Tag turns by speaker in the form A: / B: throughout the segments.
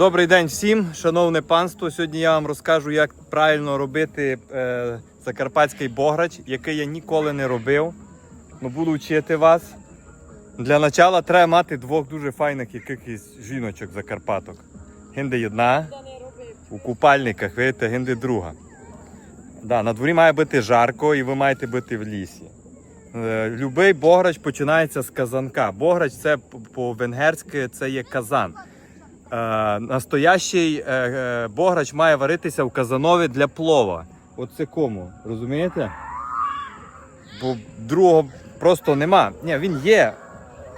A: Добрий день всім, шановне панство. Сьогодні я вам розкажу, як правильно робити е, закарпатський бограч, який я ніколи не робив. Ну, буду вчити вас. Для початку треба мати двох дуже файних якихось жіночок закарпаток. Гинде одна у купальниках, видите, гинде друга. Да, на дворі має бути жарко і ви маєте бути в лісі. Е, Любий бограч починається з казанка. Бограч це по-венгерськи це є казан. Е, настоящий е, е, бограч має варитися в казанові для плова. Оце кому, розумієте? Бо другого просто нема. Ні, він є.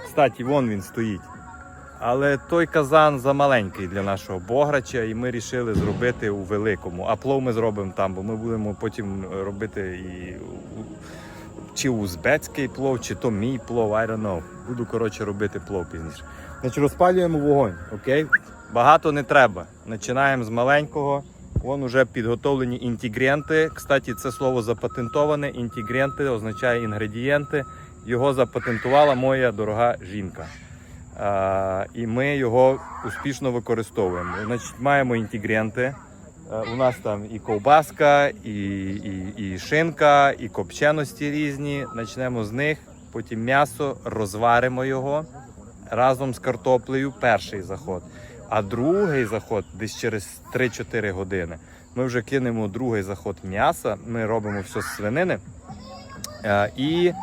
A: Кстати, вон він стоїть. Але той казан замаленький для нашого бограча, і ми вирішили зробити у великому. А плов ми зробимо там, бо ми будемо потім робити і чи узбецький плов, чи то мій плов, I don't know. Буду коротше робити плов пізніше. Значить, розпалюємо вогонь, окей? Багато не треба. Починаємо з маленького. Вон уже підготовлені інтегренти. Кстати, це слово запатентоване. Інтегренти означає інгредієнти. Його запатентувала моя дорога жінка. А, і ми його успішно використовуємо. Значить, маємо інтегренти. Е, У нас там і ковбаска, і, і, і шинка, і копченості різні. Почнемо з них, потім м'ясо, розваримо його разом з картоплею перший заход. А другий заход десь через 3-4 години. Ми вже кинемо другий заход м'яса. Ми робимо все з свинини. Е, І, е,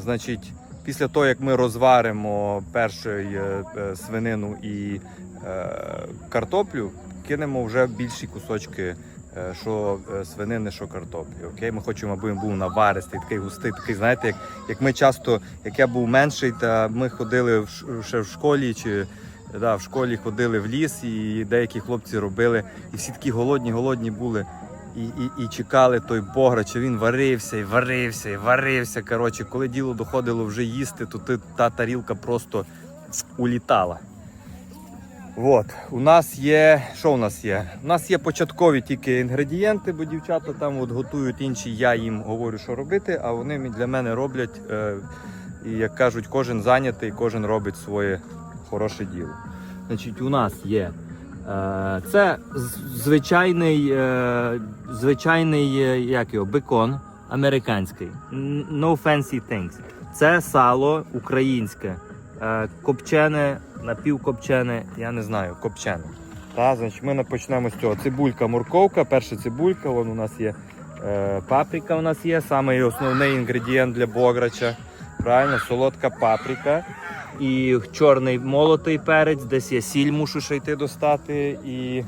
A: значить, після того, як ми розваримо перший е, свинину і картоплю, кинемо вже більші кусочки. Що свинини, що картоплі. Окей, ми хочемо, аби він був наваристий, такий густий, такий, знаєте, як, як ми часто, як я був менший, та ми ходили в, ще в школі чи да, в школі ходили в ліс, і деякі хлопці робили, і всі такі голодні, голодні були. І, і, і чекали той бограч, він варився і варився, і варився. Коротше, коли діло доходило вже їсти, то ти, та тарілка просто улітала. От, у нас є. Що у нас є? У нас є початкові тільки інгредієнти, бо дівчата там от готують інші, я їм говорю, що робити, а вони для мене роблять. Е, і як кажуть, кожен зайнятий, кожен робить своє хороше діло. Значить, у нас є. Е, це звичайний, е, звичайний е, як його, бекон американський. No fancy things. Це сало українське, копчене, напівкопчене, я не знаю, копчене. Та, значить, ми почнемо з цього. Цибулька, морковка, перша цибулька, вон у нас є паприка, у нас є, самий основний інгредієнт для бограча. Правильно, солодка паприка. І чорний молотий перець, десь є сіль, мушу ще йти достати. І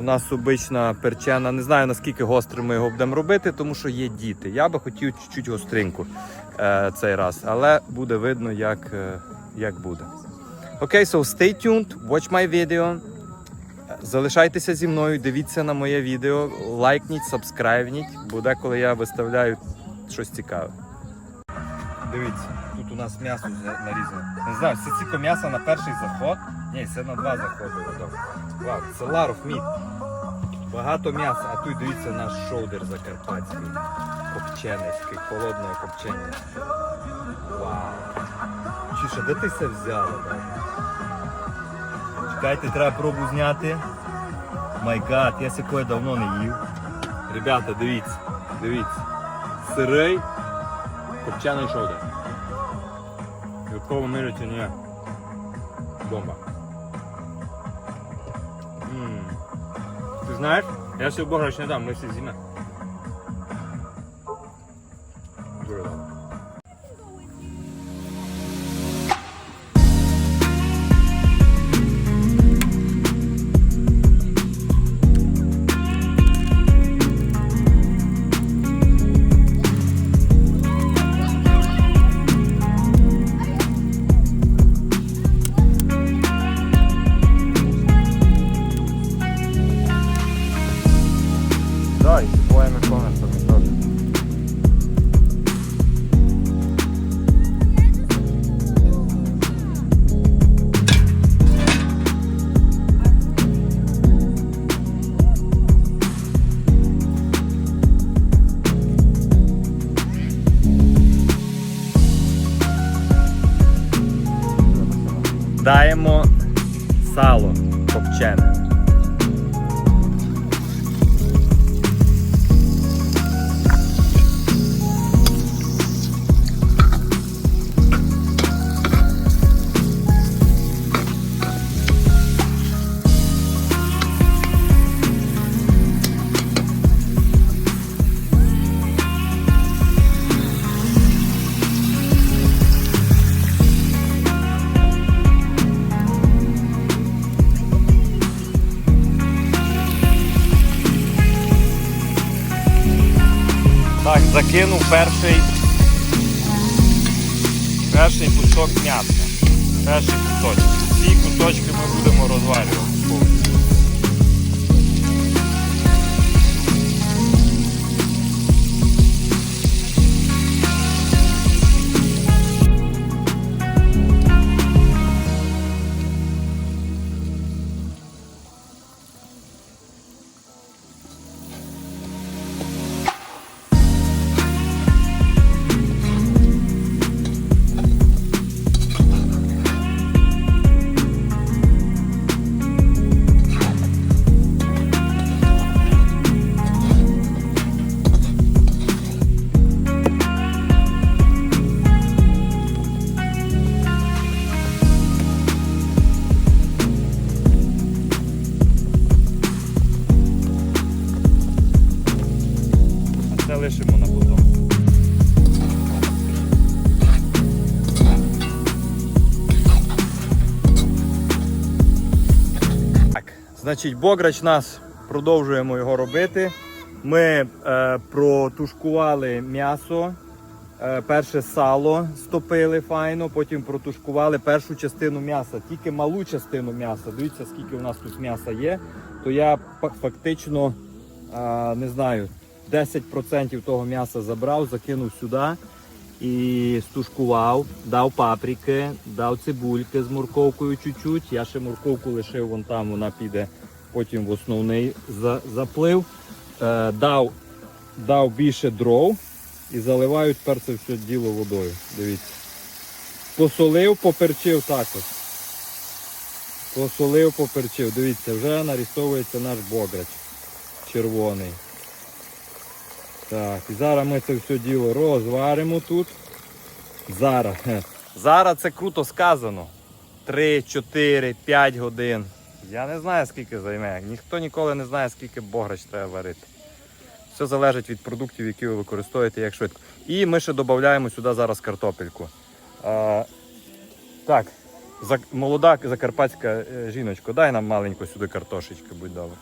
A: у нас обична перчена. Не знаю наскільки гострим ми його будемо робити, тому що є діти. Я би хотів чуть-чуть гостринку е, цей раз, але буде видно, як, е, як буде. Окей, so stay tuned, watch my video. Залишайтеся зі мною, дивіться на моє відео, лайкніть, сабскрайбніть, бо деколи я виставляю щось цікаве. Дивіться, тут у нас м'ясо нарізане. Не знаю, це ціко м'ясо на перший заход. Ні, це на два заходи. Вау, це lot of. Багато м'яса, а тут дивіться наш шоудер закарпатський. Копченецький, холодного копчення. Вау. Чіша, де ти це взяла? Чекайте, треба пробу зняти. Май гад, я такое давно не їв. Ребята, дивіться, дивіться. Сирий копчений. В якому мірі це не бомба. М. Ти знаєш, я все бограч не дам, ми всі з'їмо. Перший. Перший кусок м'яса. Перший кусочок. Ці кусочки ми будемо розварювати. Значить, бограч нас продовжуємо його робити. Ми е, протушкували м'ясо, е, перше сало стопили файно, потім протушкували першу частину м'яса, тільки малу частину м'яса. Дивіться, скільки у нас тут м'яса є. То я фактично е, не знаю, 10% того м'яса забрав, закинув сюди і стушкував, дав паприки, дав цибульки з морковкою чуть-чуть. Я ще морковку лишив вон там, вона піде потім в основний заплив. Е, дав, дав більше дров і заливаю тепер це все діло водою. Дивіться. Посолив, поперчив також. Посолив, поперчив. Дивіться, вже нарисовується наш бограч червоний. Так, і зараз ми це все діло розваримо тут. Зараз. Зараз це круто сказано. 3, 4, 5 годин. Я не знаю, скільки займе. Ніхто ніколи не знає, скільки бограч треба варити. Все залежить від продуктів, які ви використовуєте, як швидко. І ми ще додаємо сюди зараз картопельку. А, так, молода закарпатська е, жіночко, дай нам маленько сюди картошечки, будь добре.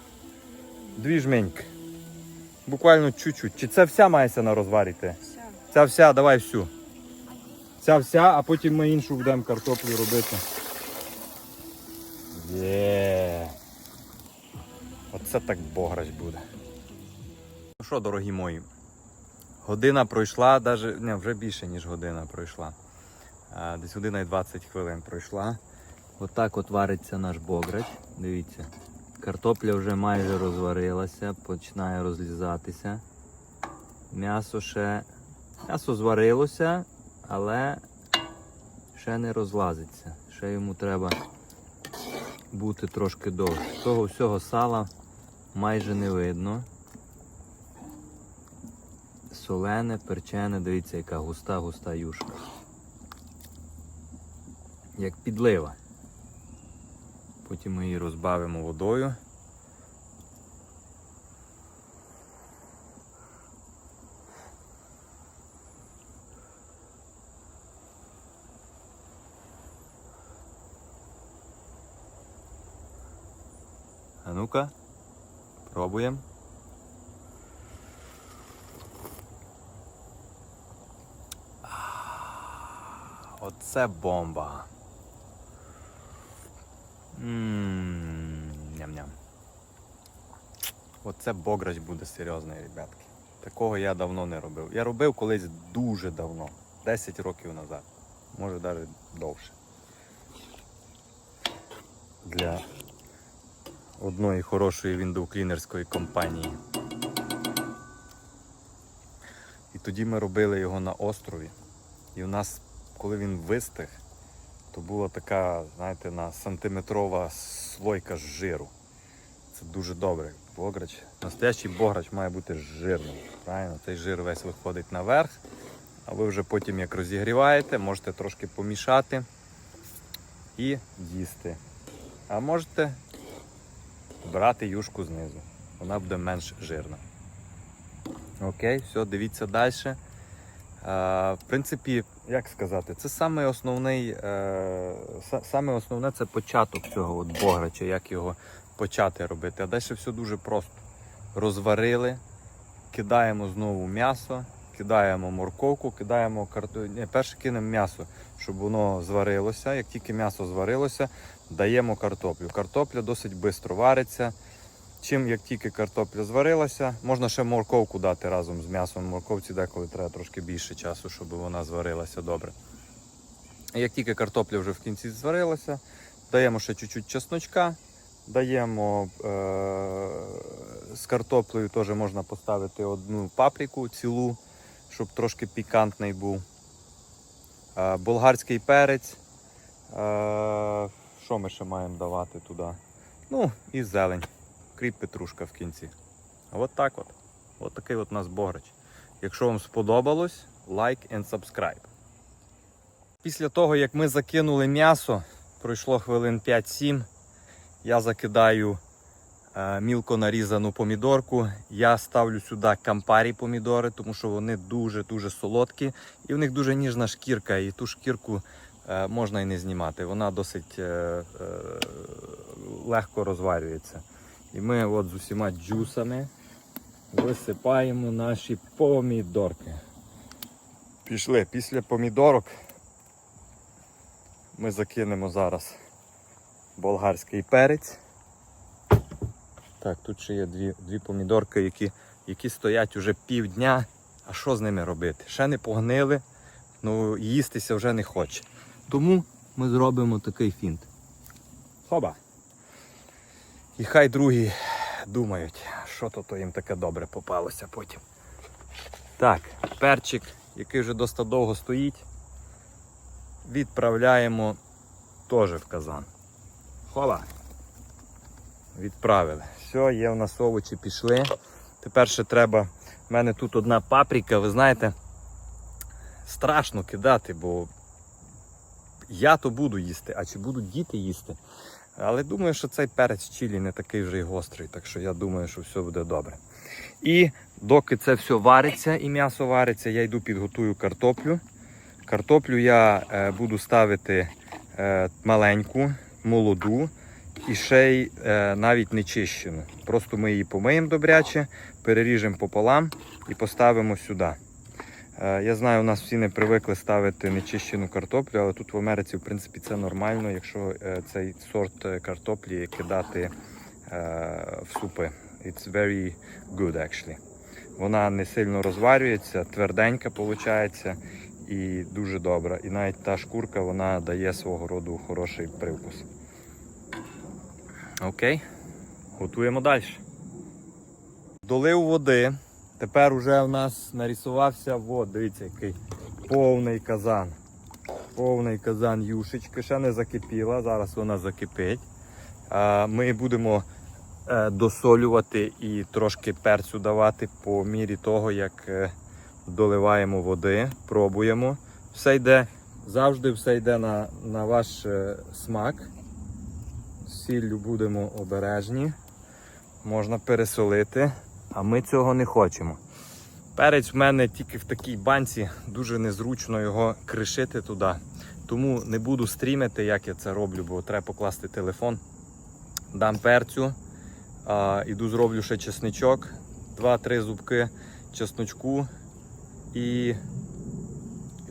A: Дві жменьки. Буквально чуть-чуть. Чи це вся мається на розварі йти?
B: Все.
A: Ця вся, давай всю. Ця вся, а потім ми іншу будемо картоплю робити. Є. Оце так бограч буде. Ну що, дорогі мої, година пройшла, даже, не, вже більше, ніж година пройшла. А, десь година і 20 хвилин пройшла. Отак от вариться наш бограч. Дивіться. Картопля вже майже розварилася, починає розлізатися. М'ясо ще. М'ясо зварилося, але ще не розлазиться. Ще йому треба бути трошки довше. Того всього сала майже не видно. Солене, перчене, дивіться, яка густа-густа юшка. Як підлива. Потім ми її розбавимо водою. А ну-ка, пробуємо. Оце бомба. Ням-ням. Оце бограч буде серйозний, ребятки. Такого я давно не робив. Я робив колись дуже давно, 10 років назад. Може навіть довше. Для одної хорошої віндовклінерської компанії. І тоді ми робили його на острові. І у нас, коли він вистиг, то була така, знаєте, на сантиметрова слойка жиру. Це дуже добре. Бограч. Настоящий бограч має бути жирним. Правильно? Цей жир весь виходить наверх. А ви вже потім, як розігріваєте, можете трошки помішати і їсти. А можете брати юшку знизу. Вона буде менш жирна. Окей, все, дивіться далі. В принципі, як сказати, це саме основний, е, саме основне це початок цього от бограча, як його почати робити. А далі все дуже просто. Розварили, кидаємо знову м'ясо, кидаємо морковку, кидаємо карту... Ні, перше кинемо м'ясо, щоб воно зварилося. Як тільки м'ясо зварилося, даємо картоплю. Картопля досить швидко вариться. Чим як тільки картопля зварилася, можна ще морковку дати разом з м'ясом. Морковці деколи треба трошки більше часу, щоб вона зварилася добре. Як тільки картопля вже в кінці зварилася, даємо ще чуть-чуть чесночка, даємо е- з картоплею теж можна поставити одну паприку цілу, щоб трошки пікантний був. Е- болгарський перець. Е- що ми ще маємо давати туди? Ну, і зелень кріп петрушка в кінці. От так от. От такий от у нас бограч. Якщо вам сподобалось, лайк and subscribe. Після того, як ми закинули м'ясо, пройшло хвилин 5-7, я закидаю е, мілко нарізану помідорку. Я ставлю сюди кампарі помідори, тому що вони дуже-дуже солодкі і в них дуже ніжна шкірка, і ту шкірку е, можна і не знімати. Вона досить е, е, легко розварюється. І ми от з усіма джусами висипаємо наші помідорки. Пішли. Після помідорок ми закинемо зараз болгарський перець. Так, тут ще є дві, дві помідорки, які, які стоять уже півдня. А що з ними робити? Ще не погнили, ну їстися вже не хоче. Тому ми зробимо такий фінт. Хоба! І хай другі думають, що то, то їм таке добре попалося потім. Так, перчик, який вже досить довго стоїть, відправляємо теж в казан. Хола. Відправили. Все, є в нас овочі пішли. Тепер ще треба. У мене тут одна паприка, ви знаєте, страшно кидати, бо я то буду їсти, а чи будуть діти їсти? Але думаю, що цей перець чилі не такий вже й гострий, так що я думаю, що все буде добре. І доки це все вариться і м'ясо вариться, я йду підготую картоплю. Картоплю я е, буду ставити е, маленьку, молоду і ще й е, навіть не чищену. Просто ми її помиємо добряче, переріжемо пополам і поставимо сюди. Е, Я знаю, у нас всі не привикли ставити нечищену картоплю, але тут в Америці, в принципі, це нормально, якщо е, цей сорт е, картоплі кидати в супи. It's very good actually. Вона не сильно розварюється, тверденька виходить і дуже добра. І навіть та шкурка вона дає свого роду хороший привкус. Окей, готуємо далі. Долив води. Тепер уже у нас нарисувався, от, дивіться, який повний казан. Повний казан юшечки, ще не закипіла, зараз вона закипить. Ми будемо е, досолювати і трошки перцю давати по мірі того, як е, доливаємо води, пробуємо. Все йде, завжди все йде на, на ваш е, смак. Сіллю будемо обережні. Можна пересолити, а ми цього не хочемо. Перець в мене тільки в такій банці, дуже незручно його кришити туди. Тому не буду стрімити, як я це роблю, бо треба покласти телефон. Дам перцю, а, іду зроблю ще чесничок, 2-3 зубки чесночку і, і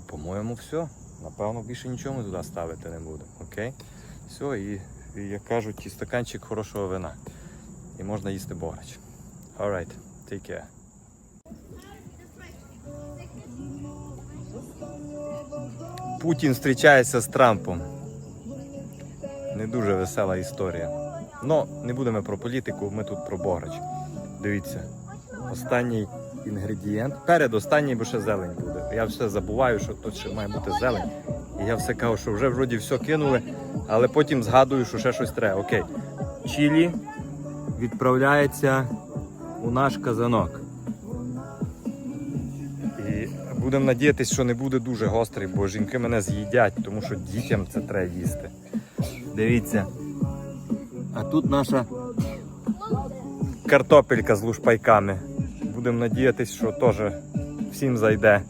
A: по-моєму, все. Напевно, більше нічого туди ставити не будемо. Окей? Все, і, і як кажуть, і стаканчик хорошого вина. І можна їсти бограч. Alright, take care. Путін зустрічається з Трампом. Не дуже весела історія. Ну, не будемо про політику, ми тут про бограч. Дивіться, останній інгредієнт. Перед останній, бо ще зелень буде. Я все забуваю, що тут ще має бути зелень. І я все кажу, що вже вроді все кинули, але потім згадую, що ще щось треба. Окей. Чілі відправляється у наш казанок. І будемо надіятися, що не буде дуже гострий, бо жінки мене з'їдять, тому що дітям це треба їсти. Дивіться. А тут наша картопелька з лушпайками. Будемо надіятися, що теж всім зайде.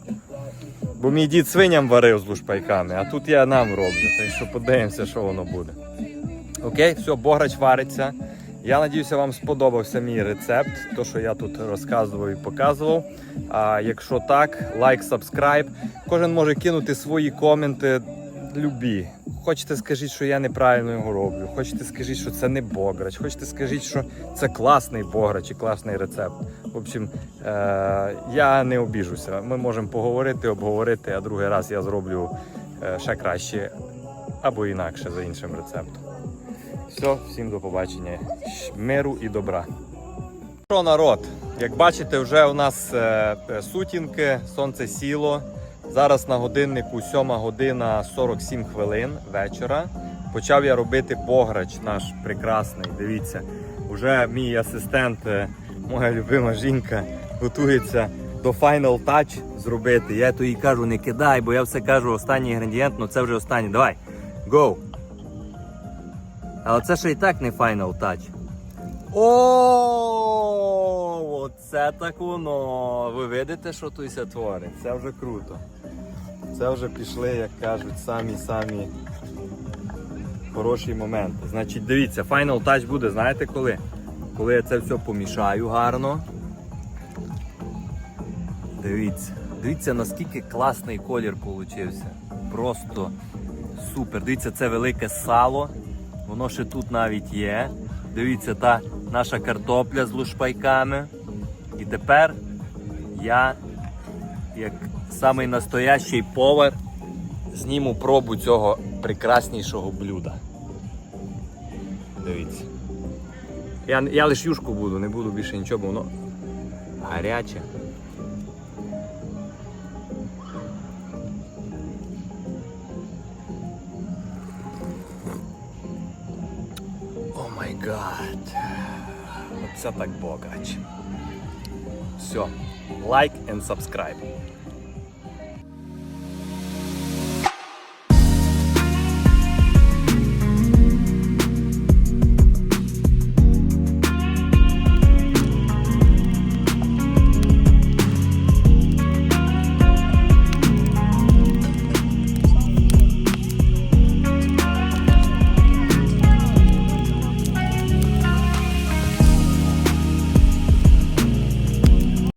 A: Бо мій дід свиням варив з лушпайками, а тут я нам роблю. Так що подивимося, що воно буде. Окей, все, бограч вариться. Я надіюся, вам сподобався мій рецепт, то що я тут розказував і показував. А якщо так, лайк, сабскрайб. Кожен може кинути свої коменти любі. Хочете, скажіть, що я неправильно його роблю. Хочете, скажіть, що це не бограч. Хочете, скажіть, що це класний бограч і класний рецепт. В общем, е- я не обіжуся. Ми можемо поговорити, обговорити, а другий раз я зроблю е- ще краще або інакше за іншим рецептом. Все, всім до побачення. Миру і добра. Що народ? Як бачите, вже у нас е, е, сутінки, сонце сіло. Зараз на годиннику 7 година 47 хвилин вечора. Почав я робити бограч наш прекрасний. Дивіться, вже мій асистент, е, моя любима жінка, готується до Final Touch зробити. Я то їй кажу, не кидай, бо я все кажу останній інгредієнт, ну це вже останній. Давай, go! Але це ще і так не Final Touch. О, оце так воно. Ви видите, що тут ся творить? Це вже круто. Це вже пішли, як кажуть, самі-самі хороші моменти. Значить, дивіться, Final Touch буде, знаєте коли? Коли я це все помішаю гарно. Дивіться. Дивіться, наскільки класний колір получився. Просто супер. Дивіться, це велике сало. Воно ще тут навіть є. Дивіться, та наша картопля з лушпайками. І тепер я, як самий настоящий повар, зніму пробу цього прекраснішого блюда. Дивіться. Я, я лише юшку буду, не буду більше нічого, бо воно гаряче. Оце так богач. Все. Лайк and subscribe.